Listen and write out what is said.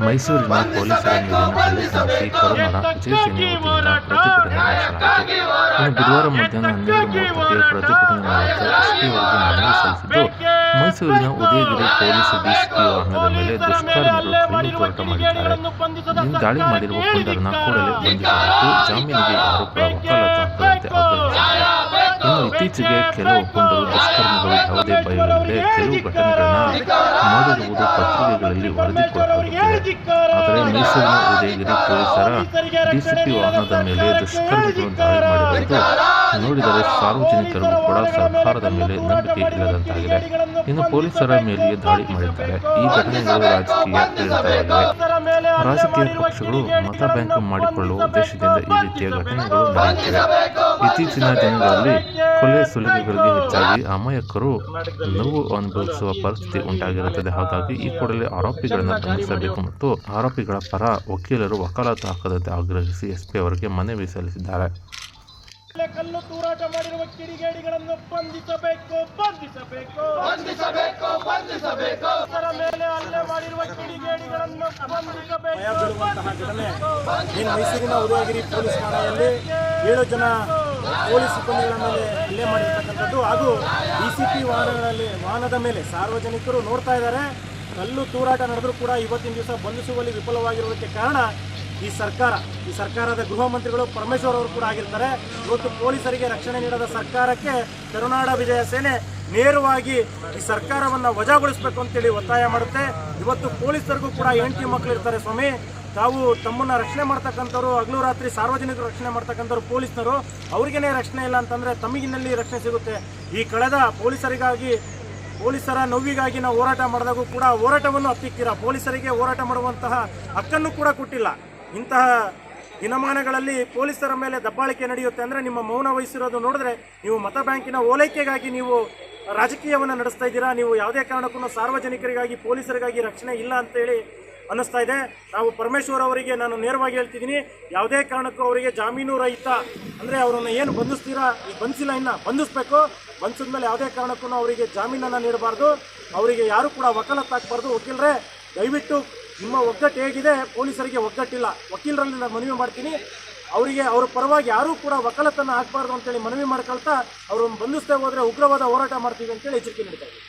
ಮೈಸೂರಿನ ಪೊಲೀಸರ ಮೇಲಿನ ಹಲ್ಲೆ ಖಂಡಿಸಿ ಪ್ರತಿಭಟನೆ ನಡೆಸಲಾಯಿತು ಇನ್ನು ಬುಧವಾರ ಮಧ್ಯಾಹ್ನ ಹನ್ನೆರಡು ಮೂವತ್ತಕ್ಕೆ ಪ್ರತಿಭಟನೆ ಮೂಲಕ ಎಸ್ಪಿ ಅವರಿಗೆ ಮನವಿ ಮೈಸೂರಿನ ಉದಯಗಿರಿ ಪೊಲೀಸ್ ಡಿಸಿಪಿ ವಾಹನದ ಮೇಲೆ ದುಷ್ಕರ್ಮಿಗಳು ಕಲ್ಲು ತೋರಾಟ ಮಾಡಿದ್ದಾರೆ. ದಾಳಿ ಮಾಡಿರುವ ಪುಂಡರನ್ನ ಕೂಡಲೇ ಬಂಧಿಸಬೇಕು ಜಾಮೀನಿಗೆ ಇನ್ನು ಇತ್ತೀಚೆಗೆ ಕೆಲವು ಒಪ್ಪಂದಗಳು ದುಷ್ಕರ್ಮಿಗಳು ಯಾವುದೇ ಭಯವಿಲ್ಲದೆ ಕೆಲವು ಘಟನೆಗಳನ್ನು ಮಾಡಿರುವುದು ಪತ್ರಿಕೆಗಳಲ್ಲಿ ವರದಿ ಕೊಡಲಾಗುತ್ತಿದೆ ಆದರೆ ಮೈಸೂರಿನ ಉದಯಗಿರಿ ಪೊಲೀಸರ ಡಿಸಿಪಿ ವಾಹನದ ಮೇಲೆ ದುಷ್ಕರ್ಮಿಗಳು ದಾಳಿ ಮಾಡಿರುವುದು ನೋಡಿದರೆ ಸಾರ್ವಜನಿಕರಿಗೂ ಕೂಡ ಸರ್ಕಾರದ ಮೇಲೆ ನಂಬಿಕೆ ಇಲ್ಲದಂತಾಗಿದೆ. ಇನ್ನು ಪೊಲೀಸರ ಮೇಲೆಯೇ ದಾಳಿ ಮಾಡಿದ್ದಾರೆ. ಈ ಘಟನೆಗಳು ರಾಜಕೀಯ ಪ್ರೇರಿತವಾಗಿವೆ ರಾಜಕೀಯ ಪಕ್ಷಗಳು ಮತ ಬ್ಯಾಂಕ್ ಮಾಡಿಕೊಳ್ಳುವ ಉದ್ದೇಶದಿಂದ ಈ ರೀತಿಯ ಘಟನೆಗಳು ನಡೆಯುತ್ತಿವೆ. ಇತ್ತೀಚಿನ ದಿನಗಳಲ್ಲಿ ಕೊಲೆ ಸುಲಿಗೆಗಳಿಗೆ ಹೆಚ್ಚಾಗಿ ಅಮಾಯಕರು ನೋವು ಅನುಭವಿಸುವ ಪರಿಸ್ಥಿತಿ ಉಂಟಾಗಿರುತ್ತದೆ. ಹಾಗಾಗಿ ಈ ಕೂಡಲೇ ಆರೋಪಿಗಳನ್ನು ಬಂಧಿಸಬೇಕು ಮತ್ತು ಆರೋಪಿಗಳ ಪರ ವಕೀಲರು ವಕಾಲತ್ತು ಹಾಕದಂತೆ ಆಗ್ರಹಿಸಿ ಎಸ್ಪಿ ಅವರಿಗೆ ಮನವಿ ಸಲ್ಲಿಸಿದ್ದಾರೆ. ಕಲ್ಲು ತೂರಾಟ ಮಾಡಿರುವ ಕಿಡಿಗೇಡಿಗಳನ್ನು ಬಂಧಿಸಬೇಕು ಬಂಧಿಸಬೇಕು. ಬಂಧಿಸಬೇಕು ಬಂಧಿಸಬೇಕು. ಅದರ ಮೇಲೆ ಹಲ್ಲೆ ಮಾಡಿರುವ ಕಿಡಿಗೇಡಿಗಳನ್ನು ಬಂಧಿಸಬೇಕು ಮೈಸೂರಿನ ಉದಯಗಿರಿ ಪೊಲೀಸ್ ಠಾಣೆಯಲ್ಲಿ ಏಳು ಜನ ಪೊಲೀಸ್ ಸಿಬ್ಬಂದಿಗಳ ಮೇಲೆ ಹಲ್ಲೆ ಮಾಡಿರ್ತಕ್ಕಂಥದ್ದು ಹಾಗೂ ಡಿ ಸಿ ಪಿ ವಾಹನಗಳಲ್ಲಿ ವಾಹನದ ಮೇಲೆ ಸಾರ್ವಜನಿಕರು ನೋಡ್ತಾ ಇದ್ದಾರೆ. ಕಲ್ಲು ತೂರಾಟ ನಡೆದರೂ ಕೂಡ ಇವತ್ತಿನ ದಿವಸ ಬಂಧಿಸುವಲ್ಲಿ ವಿಫಲವಾಗಿರುವುದಕ್ಕೆ ಕಾರಣ ಈ ಸರ್ಕಾರ, ಈ ಸರ್ಕಾರದ ಗೃಹ ಮಂತ್ರಿಗಳು ಪರಮೇಶ್ವರ್ ಅವರು ಕೂಡ ಆಗಿರ್ತಾರೆ. ಇವತ್ತು ಪೊಲೀಸರಿಗೆ ರಕ್ಷಣೆ ನೀಡದ ಸರ್ಕಾರಕ್ಕೆ ಕರುನಾಡ ವಿಜಯ ಸೇನೆ ನೇರವಾಗಿ ಈ ಸರ್ಕಾರವನ್ನು ವಜಾಗೊಳಿಸಬೇಕು ಅಂತೇಳಿ ಒತ್ತಾಯ ಮಾಡುತ್ತೆ. ಇವತ್ತು ಪೊಲೀಸರಿಗೂ ಕೂಡ ಎಂಟಿ ಮಕ್ಕಳು ಇರ್ತಾರೆ ಸ್ವಾಮಿ. ತಾವು ತಮ್ಮನ್ನ ರಕ್ಷಣೆ ಮಾಡ್ತಕ್ಕಂಥವ್ರು, ಹಗಲು ರಾತ್ರಿ ಸಾರ್ವಜನಿಕರು ರಕ್ಷಣೆ ಮಾಡ್ತಕ್ಕಂಥವ್ರು ಪೊಲೀಸ್ನರು, ಅವ್ರಿಗೇನೆ ರಕ್ಷಣೆ ಇಲ್ಲ ಅಂತಂದ್ರೆ ತಮಗಿನಲ್ಲಿ ರಕ್ಷಣೆ ಸಿಗುತ್ತೆ. ಈ ಕಳೆದ ಪೊಲೀಸರಿಗಾಗಿ, ಪೊಲೀಸರ ನೋವಿಗಾಗಿ ನಾವು ಹೋರಾಟ ಮಾಡಿದಾಗೂ ಕೂಡ ಹೋರಾಟವನ್ನು ಹತ್ತಿಕ್ಕಿರ ಪೊಲೀಸರಿಗೆ ಹೋರಾಟ ಮಾಡುವಂತಹ ಹಕ್ಕನ್ನು ಕೂಡ ಕೊಟ್ಟಿಲ್ಲ. ಇಂತಹ ದಿನಮಾನಗಳಲ್ಲಿ ಪೊಲೀಸರ ಮೇಲೆ ದಬ್ಬಾಳಿಕೆ ನಡೆಯುತ್ತೆ ಅಂದರೆ ನಿಮ್ಮ ಮೌನ ವಹಿಸಿರೋದು ನೋಡಿದ್ರೆ ನೀವು ಮತ ಬ್ಯಾಂಕಿನ ಓಲೈಕೆಗಾಗಿ ನೀವು ರಾಜಕೀಯವನ್ನು ನಡೆಸ್ತಾ ಇದ್ದೀರಾ? ನೀವು ಯಾವುದೇ ಕಾರಣಕ್ಕೂ ಸಾರ್ವಜನಿಕರಿಗಾಗಿ, ಪೊಲೀಸರಿಗಾಗಿ ರಕ್ಷಣೆ ಇಲ್ಲ ಅಂತೇಳಿ ಅನ್ನಿಸ್ತಾ ಇದೆ. ನಾವು ಪರಮೇಶ್ವರ್ ಅವರಿಗೆ ನಾನು ನೇರವಾಗಿ ಹೇಳ್ತಿದ್ದೀನಿ, ಯಾವುದೇ ಕಾರಣಕ್ಕೂ ಅವರಿಗೆ ಜಾಮೀನು ರಹಿತ ಅಂದರೆ ಅವರನ್ನು ಏನು ಬಂಧಿಸ್ತೀರಾ? ಈಗ ಬಂಧಿಸಿಲ್ಲ ಇನ್ನು, ಬಂಧಿಸ್ಬೇಕು. ಬಂಧಿಸಿದ ಮೇಲೆ ಯಾವುದೇ ಕಾರಣಕ್ಕೂ ಅವರಿಗೆ ಜಾಮೀನನ್ನು ನೀಡಬಾರ್ದು. ಅವರಿಗೆ ಯಾರು ಕೂಡ ವಕಾಲತ್ತು ಹಾಕ್ಬಾರ್ದು ವಕೀಲರೇ, ದಯವಿಟ್ಟು ನಿಮ್ಮ ಒಗ್ಗಟ್ಟು ಹೇಗಿದೆ? ಪೊಲೀಸರಿಗೆ ಒಗ್ಗಟ್ಟಿಲ್ಲ. ವಕೀಲರಲ್ಲಿ ನಾನು ಮನವಿ ಮಾಡ್ತೀನಿ. ಅವರಿಗೆ ಅವ್ರ ಪರವಾಗಿ ಯಾರೂ ಕೂಡ ವಕಾಲತನ್ನು ಆಗಬಾರ್ದು ಅಂತೇಳಿ ಮನವಿ ಮಾಡ್ಕೊಳ್ತಾ ಅವ್ರನ್ನ ಬಂಧಿಸ್ತಾ ಹೋದ್ರೆ ಉಗ್ರವಾದ ಹೋರಾಟ ಮಾಡ್ತೀವಿ ಅಂತೇಳಿ ಎಚ್ಚರಿಕೆ ನೀಡ್ತಾ ಇದ್ದೀವಿ.